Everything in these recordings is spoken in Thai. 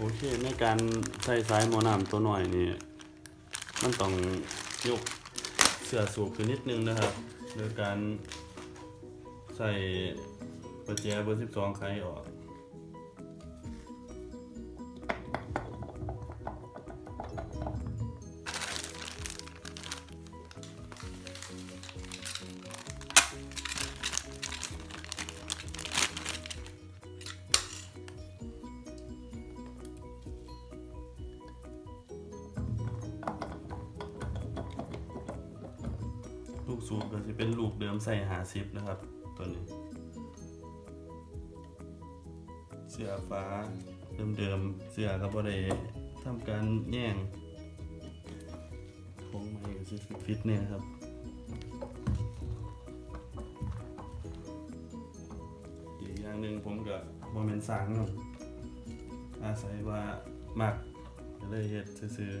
โอเคในการใส่สายหมอน้ำตัวหน่อยนี่ มันต้องยกเสื้อสูบขึ้นนิดนึงนะครับ โดยการใส่ประแจเบอร์ 12ไขออก กสูบก็จะเป็นลูกเดิมใส่หาซิปนะครับ ตัวนี้ เสื้อฟ้าเดิมๆเสื้อก็บ่ได้ทำการแย่งของใหม่ก็สิฟิตเนี่ยครับอีกอย่างหนึ่งผมก็บ่แม่นสร้างเนาะอาศัยว่ามักก็เลยเฮ็ดซื่อ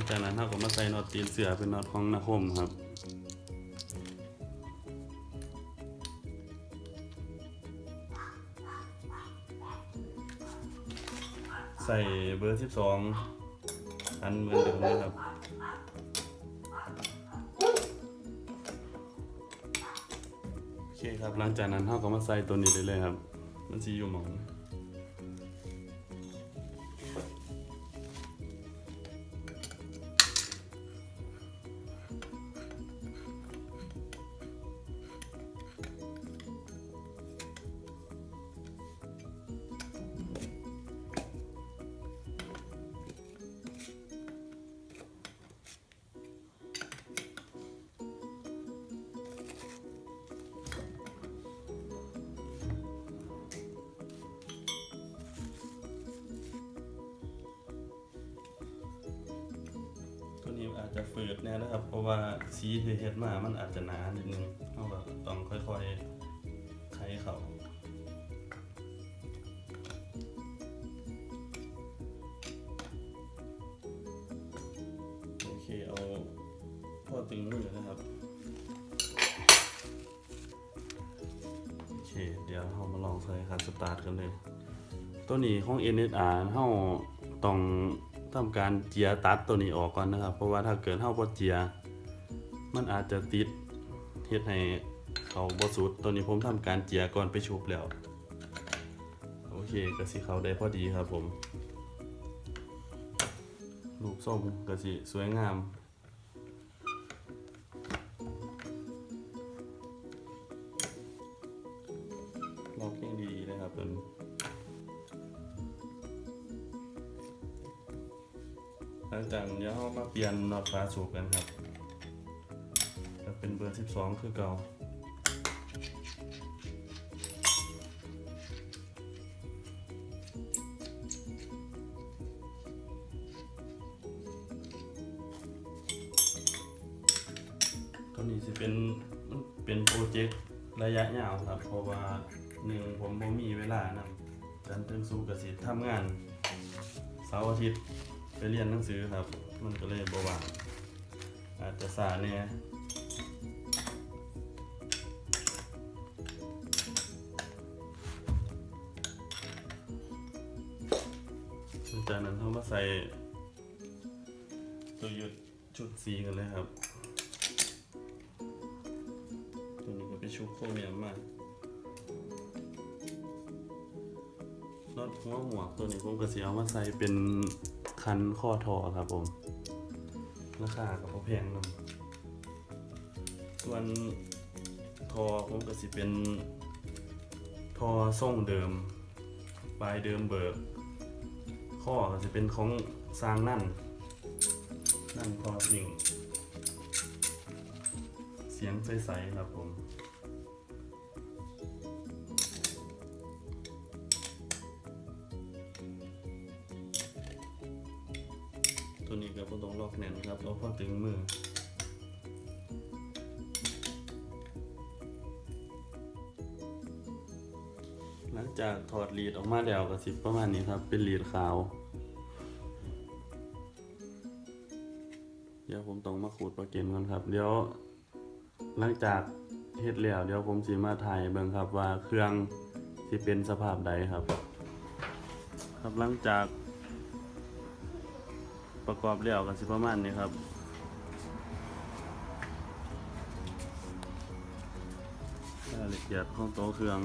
งจากนั้นเราก็มาใส่น็อตตีนเสือเป็นน็อตของนาคมครับใส่เบอร์ 12 อันเหมือนเดิมเลยครับ โอเคครับหลังจากนั้นเราก็มาใส่ตัวนี้ได้เลยครับ มันสีอยู่หมอง ตัวนี้อาจจะฝืดแน่นะครับ เพราะว่าสีที่เฮ็ดมามันอาจจะหนานิดนึงเราก็ต้องค่อยๆไขเขาโอเคเอาพ่อตึงมือนะครับโอเคเดี๋ยวเรามาลองใส่คันสตาร์ทกันเลย ตัวนี้ของ NSR เฮาต้อง ทำการเจียตัดตัวนี้ออกก่อนนะครับ เพราะว่าถ้าเกิดเฮาบ่เจีย มันอาจจะติดเฮ็ดให้เขาบ่สุดตัวนี้ผมทำการเจียก่อนไปชุบแล้ว โอเคก็สิเขาได้พอดีครับผม ลูกส้มก็สิสวยงามากนี้เรามาเปลี่ยนน็อตฝาสูบกันครับจะเป็นเบอร์ 12 คือเก่าตัวนี้จะเป็นเป็นโปรเจกต์ระยะยาวครับ เพราะว่าหนึ่งผมบ่มีเวลานำจันทร์ถึงสู้กับสิทำงานเสาร์อาทิตย์ไปเรียนหนังสือครับ มันก็เลยบวางอาจจะสาเนี่ยจากนั้นเขามาใส่ตัวหยุดชุดสีกันเลยครับ ตัวนี้ก็เป็นชุดโครเมียมมากน็อตหัวหมวกตัวนี้ผมก็สิเอามาใส่เป็น คันข้อทอครับผมราคาก็บ่แพงนำส่วนทอผมก็สิเป็นทอทรงเดิมปลายเดิมเบิก ข้อก็จะเป็นของสร้างนั่น นั่นคอสิ่งเสียงใสๆครับผม ต้องล็อกแน่นครับเอาพอถึงมือหลังจากถอดลีดออกมาแล้วก็สิประมาณนี้ครับ เป็นลีดขาว เดี๋ยวผมต้องมาขูดปลาเก็นก่อนครับ เดี๋ยวหลังจากเฮ็ดแล้วเดี๋ยวผมสิมาถ่ายเบิ่งครับว่าเครื่องสิเป็นสภาพใดครับ ครับหลังจาก ประกอบแล้วกันสิประมาณนี้ครับรายละเอียดของโต๊ะเครื่อง